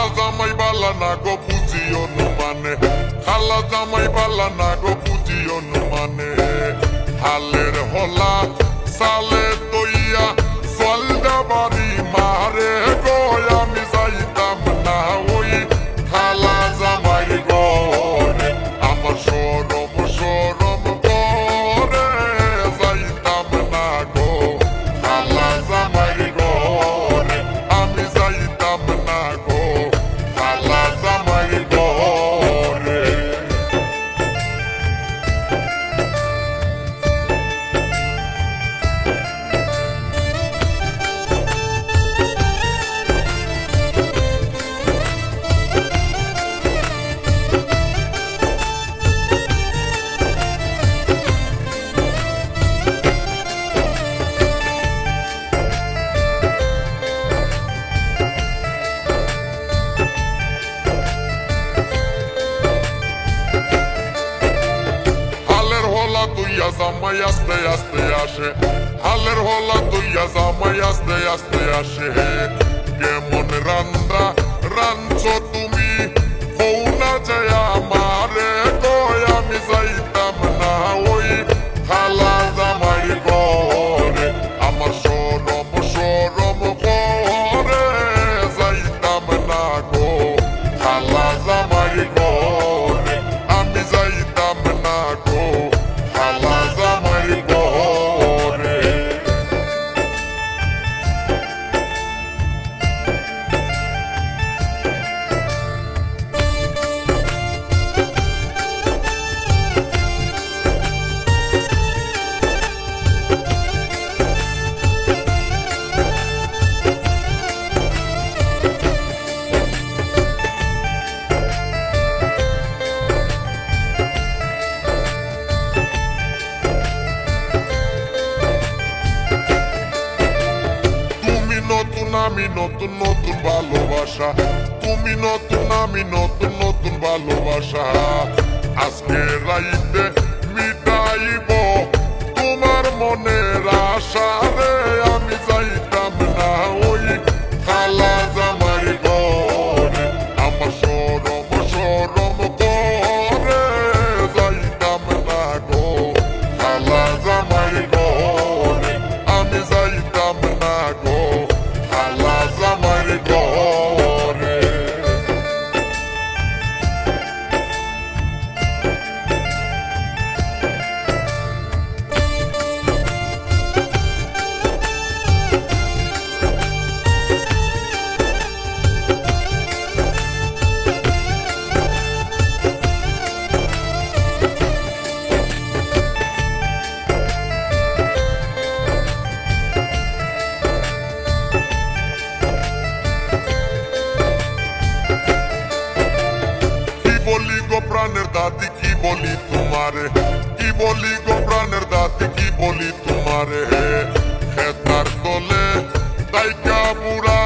খালা জামাই বালা না গো বুঝি অনুমানে খালা জামাই বালা না গো বুঝি অনুমানে হালের হলা সালে জামাই আস্তে আস্তে আসে হালের হলা তুইয়া জামাই আস্তে আস্তে আসে কেমন রান্দা আমি নতুন নতুন ভালোবাসা। তুমি নতুন, আমি নতুন নতুন ভালোবাসা। আজকে রাইতে মিটাইব তোমার মনের আশা রে, আমি যাইতাম না ওই খালা জামাই আমি যাইতাম দাদি কি বলি তোমারে? কি বলি গো প্রাণের দাতি, কি বলি তোমারে? খেতার তলে দাইকা বুড়া